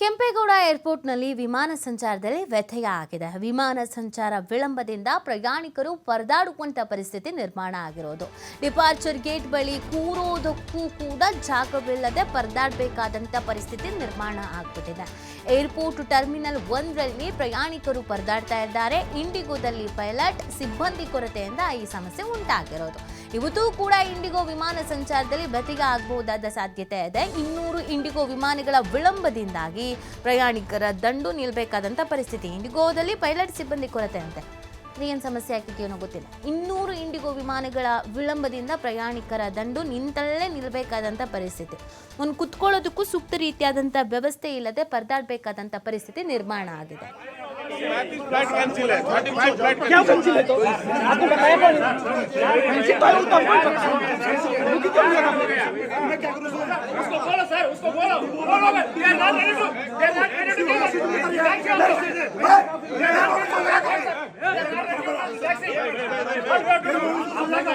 ಕೆಂಪೇಗೌಡ ಏರ್ಪೋರ್ಟ್ನಲ್ಲಿ ವಿಮಾನ ಸಂಚಾರದಲ್ಲಿ ವ್ಯತ್ಯಯ ಆಗಿದೆ. ವಿಮಾನ ಸಂಚಾರ ವಿಳಂಬದಿಂದ ಪ್ರಯಾಣಿಕರು ಪರದಾಡುವಂಥ ಪರಿಸ್ಥಿತಿ ನಿರ್ಮಾಣ ಆಗಿರೋದು. ಡಿಪಾರ್ಚರ್ ಗೇಟ್ ಬಳಿ ಕೂರೋದಕ್ಕೂ ಕೂಡ ಜಾಗವಿಲ್ಲದೆ ಪರದಾಡಬೇಕಾದಂಥ ಪರಿಸ್ಥಿತಿ ನಿರ್ಮಾಣ ಆಗ್ಬಿಟ್ಟಿದೆ. ಏರ್ಪೋರ್ಟ್ ಟರ್ಮಿನಲ್ ಒಂದರಲ್ಲಿ ಪ್ರಯಾಣಿಕರು ಪರದಾಡ್ತಾ ಇದ್ದಾರೆ. ಇಂಡಿಗೋದಲ್ಲಿ ಪೈಲಟ್ ಸಿಬ್ಬಂದಿ ಕೊರತೆಯಿಂದ ಈ ಸಮಸ್ಯೆ ಉಂಟಾಗಿರೋದು. ಇವತ್ತು ಕೂಡ ಇಂಡಿಗೋ ವಿಮಾನ ಸಂಚಾರದಲ್ಲಿ ವ್ಯತ್ಯಯ ಆಗಬಹುದಾದ ಸಾಧ್ಯತೆ ಇದೆ. ಇನ್ನೂರು ಇಂಡಿಗೋ ವಿಮಾನಗಳ ವಿಳಂಬದಿಂದಾಗಿ ಪ್ರಯಾಣಿಕರ ದಂಡು ನಿಲ್ಲಬೇಕಾದಂಥ ಪರಿಸ್ಥಿತಿ. ಇಂಡಿಗೋದಲ್ಲಿ ಪೈಲಟ್ ಸಿಬ್ಬಂದಿ ಕೊರತೆ ಅಂತೆ. ಏನು ಸಮಸ್ಯೆ ಆಗ್ತಿದೆಯೋ ಗೊತ್ತಿಲ್ಲ. ಇನ್ನೂರು ಇಂಡಿಗೋ ವಿಮಾನಗಳ ವಿಳಂಬದಿಂದ ಪ್ರಯಾಣಿಕರ ದಂಡು ನಿಂತಲ್ಲೇ ನಿಲ್ಲಬೇಕಾದಂಥ ಪರಿಸ್ಥಿತಿ. ಒಂದು ಕುತ್ಕೊಳ್ಳೋದಕ್ಕೂ ಸೂಕ್ತ ರೀತಿಯಾದಂಥ ವ್ಯವಸ್ಥೆ ಇಲ್ಲದೆ ಪರದಾಡಬೇಕಾದಂಥ ಪರಿಸ್ಥಿತಿ ನಿರ್ಮಾಣ ಆಗಿದೆ. फ़्लाइट कैंसिल है क्या कैंसिल है तो आपको बताया कौन कैंसिल तो है उतना कोई रुकी क्यों नहीं मैं क्या करूँ उसको बोलो सर उसको बोलो बोलो they not ready to they not ready to get thank you they not ready to get taxi अल्लाह का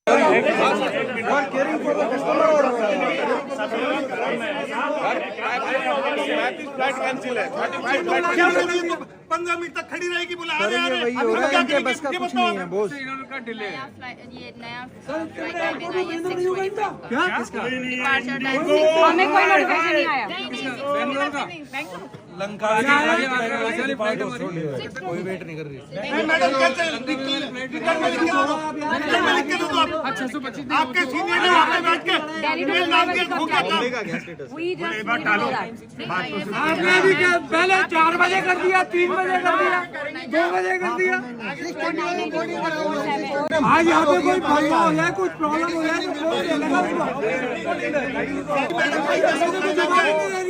caring for the customer or पैंतीस फ़्लाइट कैंसिल है पंद्रह मिनट तक खड़ी रहेगी बोला आ रहे वही हो रहा है बस का कुछ नहीं है बॉस का डिले ये नया क्या किसका हमें कोई नोटिफिकेशन नहीं आया बेंगलोर का लंका कोई वेट नहीं कर रही मैडम अच्छा सौ पच्चीस आपके सीनियर ने आपके बैठ के ईमेल डाल के हो गया काम We just we know that. आपने भी क्या पहले चार बजे कर दिया तीन बजे कर दिया दो बजे कर दिया आज यहाँ पे कोई फंसा हो जाए कुछ प्रॉब्लम हो जाए तो फोन देना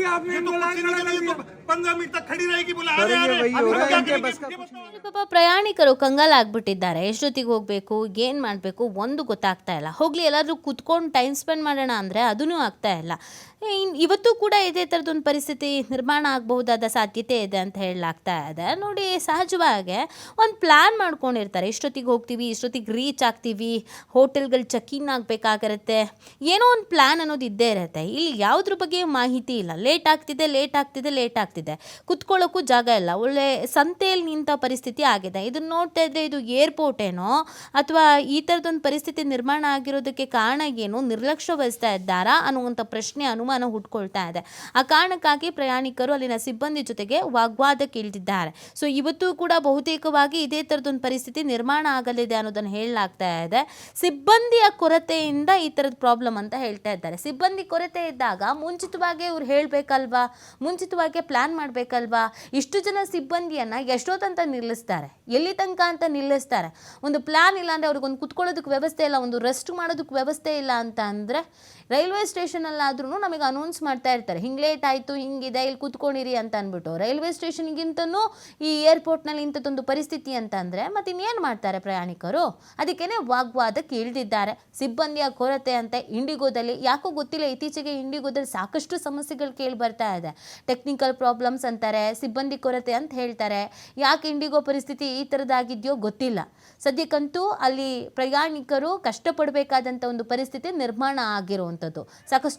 आपने ये तो बोला कुछ नहीं ये तो पंद्रह मिनट तक खड़ी रहेगी बोला आ रहे आ रहे अब हम क्या करेंगे? ये बताओ ಪಾಪ ಪ್ರಯಾಣಿಕರು ಕಂಗಾಲಾಗ್ಬಿಟ್ಟಿದ್ದಾರೆ ಎಷ್ಟೊತ್ತಿಗೆ ಹೋಗಬೇಕು ಏನು ಮಾಡಬೇಕು ಒಂದು ಗೊತ್ತಾಗ್ತಾ ಇಲ್ಲ ಹೋಗಲಿ ಎಲ್ಲಾದರೂ ಕುತ್ಕೊಂಡು ಟೈಮ್ ಸ್ಪೆಂಡ್ ಮಾಡೋಣ ಅಂದರೆ ಅದೂ ಆಗ್ತಾ ಇಲ್ಲ ಇನ್- ಇವತ್ತು ಕೂಡ ಇದೇ ಥರದೊಂದು ಪರಿಸ್ಥಿತಿ ನಿರ್ಮಾಣ ಆಗಬಹುದಾದ ಸಾಧ್ಯತೆ ಇದೆ ಅಂತ ಹೇಳಲಾಗ್ತಾ ಇದೆ. ನೋಡಿ, ಸಹಜವಾಗಿ ಒಂದು ಪ್ಲ್ಯಾನ್ ಮಾಡ್ಕೊಂಡಿರ್ತಾರೆ. ಇಷ್ಟೊತ್ತಿಗೆ ಹೋಗ್ತೀವಿ, ಇಷ್ಟೊತ್ತಿಗೆ ರೀಚ್ ಆಗ್ತೀವಿ, ಹೋಟೆಲ್ಗಳು ಚೆಕ್ ಇನ್ ಆಗಬೇಕಾಗಿರುತ್ತೆ. ಏನೋ ಒಂದು ಪ್ಲ್ಯಾನ್ ಅನ್ನೋದು ಇದ್ದೇ ಇರುತ್ತೆ. ಇಲ್ಲಿ ಯಾವುದ್ರ ಬಗ್ಗೆ ಮಾಹಿತಿ ಇಲ್ಲ. ಲೇಟ್ ಆಗ್ತಿದೆ ಲೇಟ್ ಆಗ್ತಿದೆ ಲೇಟ್ ಆಗ್ತಿದೆ. ಕುತ್ಕೊಳ್ಳೋಕ್ಕೂ ಜಾಗ ಇಲ್ಲ. ಒಳ್ಳೆ ಸಂತೆಯಲ್ಲಿ ನಿಂತ ಪರಿಸ್ಥಿತಿ ಆಗಿದೆ. ಇದನ್ನು ನೋಡ್ತಾ ಇದ್ದರೆ ಇದು ಏರ್ಪೋರ್ಟ್ ಏನೋ, ಅಥವಾ ಈ ಥರದೊಂದು ಪರಿಸ್ಥಿತಿ ನಿರ್ಮಾಣ ಆಗಿರೋದಕ್ಕೆ ಕಾರಣ ಏನು, ನಿರ್ಲಕ್ಷ್ಯ ವಹಿಸ್ತಾ ಇದ್ದಾರಾ ಅನ್ನುವಂಥ ಪ್ರಶ್ನೆ ಅನುಮಾನ ಹುಟ್ಕೊಳ್ತಾ ಇದೆ. ಆ ಕಾರಣಕ್ಕಾಗಿ ಪ್ರಯಾಣಿಕರು ಅಲ್ಲಿನ ಸಿಬ್ಬಂದಿ ಜೊತೆಗೆ ವಾಗ್ವಾದಕ್ಕೆ ಇಳಿದಿದ್ದಾರೆ ಸೊ ಇವತ್ತು ಕೂಡ ಬಹುತೇಕವಾಗಿ ಇದೇ ಥರದೊಂದು ಪರಿಸ್ಥಿತಿ ನಿರ್ಮಾಣ ಆಗಲಿದೆ ಅನ್ನೋದನ್ನು ಹೇಳಲಾಗ್ತಾ ಇದೆ. ಸಿಬ್ಬಂದಿಯ ಕೊರತೆಯಿಂದ ಈ ಥರದ ಪ್ರಾಬ್ಲಮ್ ಅಂತ ಹೇಳ್ತಾ ಇದ್ದಾರೆ. ಸಿಬ್ಬಂದಿ ಕೊರತೆ ಇದ್ದಾಗ ಮುಂಚಿತವಾಗಿ ಇವ್ರು ಹೇಳಬೇಕಲ್ವಾ? ಮುಂಚಿತವಾಗಿ ಪ್ಲ್ಯಾನ್ ಮಾಡಬೇಕಲ್ವಾ? ಇಷ್ಟು ಜನ ಸಿಬ್ಬಂದಿಯನ್ನು ಎಷ್ಟೊತ್ತಂತ ನಿಲ್ಲಿಸ್ತಾರೆ? ಎಲ್ಲಿ ತನಕ ಅಂತ ನಿಲ್ಲಿಸ್ತಾರೆ? ಒಂದು ಪ್ಲ್ಯಾನ್ ಇಲ್ಲ ಅಂದರೆ ಅವ್ರಿಗೊಂದು ಕುತ್ಕೊಳ್ಳೋದಕ್ಕೆ ವ್ಯವಸ್ಥೆ ಇಲ್ಲ, ಒಂದು ರೆಸ್ಟ್ ಮಾಡೋದಕ್ಕೆ ವ್ಯವಸ್ಥೆ ಇಲ್ಲ ಅಂತ ಅಂದರೆ ರೈಲ್ವೆ ಸ್ಟೇಷನಲ್ಲಾದ್ರೂ ನಮಗೆ ಅನೌನ್ಸ್ ಮಾಡ್ತಾ ಇರ್ತಾರೆ. ಹಿಂಗೆ ಲೇಟ್ ಆಯಿತು ಹಿಂಗಿದೆ ಇಲ್ಲಿ ಕೂತ್ಕೊಂಡಿರಿ ಅಂತ ಅಂದ್ಬಿಟ್ಟು. ರೈಲ್ವೆ ಸ್ಟೇಷನ್ಗಿಂತನೂ ಈ ಏರ್ಪೋರ್ಟ್ನಲ್ಲಿ ಇಂಥದ್ದೊಂದು ಪರಿಸ್ಥಿತಿ ಅಂತ ಮತ್ತು ಮತ್ತೆ ಇನ್ನೇನು ಮಾಡ್ತಾರೆ ಪ್ರಯಾಣಿಕರು? ಅದಕ್ಕೇ ವಾಗ್ವಾದಕ್ಕೆ ಇಳಿದಿದ್ದಾರೆ ಸಿಬ್ಬಂದಿಯ ಕೊರತೆ ಅಂತ ಇಂಡಿಗೋದಲ್ಲಿ. ಯಾಕೋ ಗೊತ್ತಿಲ್ಲ, ಇತ್ತೀಚೆಗೆ ಇಂಡಿಗೋದಲ್ಲಿ ಸಾಕಷ್ಟು ಸಮಸ್ಯೆಗಳು ಕೇಳಿ ಬರ್ತಾ ಇದೆ. ಟೆಕ್ನಿಕಲ್ ಪ್ರಾಬ್ಲಮ್ಸ್ ಅಂತಾರೆ, ಸಿಬ್ಬಂದಿ ಕೊರತೆ ಅಂತ ಹೇಳ್ತಾರೆ. ಯಾಕೆ ಇಂಡಿಗೋ ಪರಿಸ್ಥಿತಿ ಈ ಥರದ್ದಾಗಿದೆಯೋ ಗೊತ್ತಿಲ್ಲ. ಸದ್ಯಕ್ಕಂತೂ ಅಲ್ಲಿ ಪ್ರಯಾಣಿಕರು ಕಷ್ಟಪಡಬೇಕಾದಂಥ ಒಂದು ಪರಿಸ್ಥಿತಿ ನಿರ್ಮಾಣ ಆಗಿರುವಂಥದ್ದು. ಸಾಕಷ್ಟು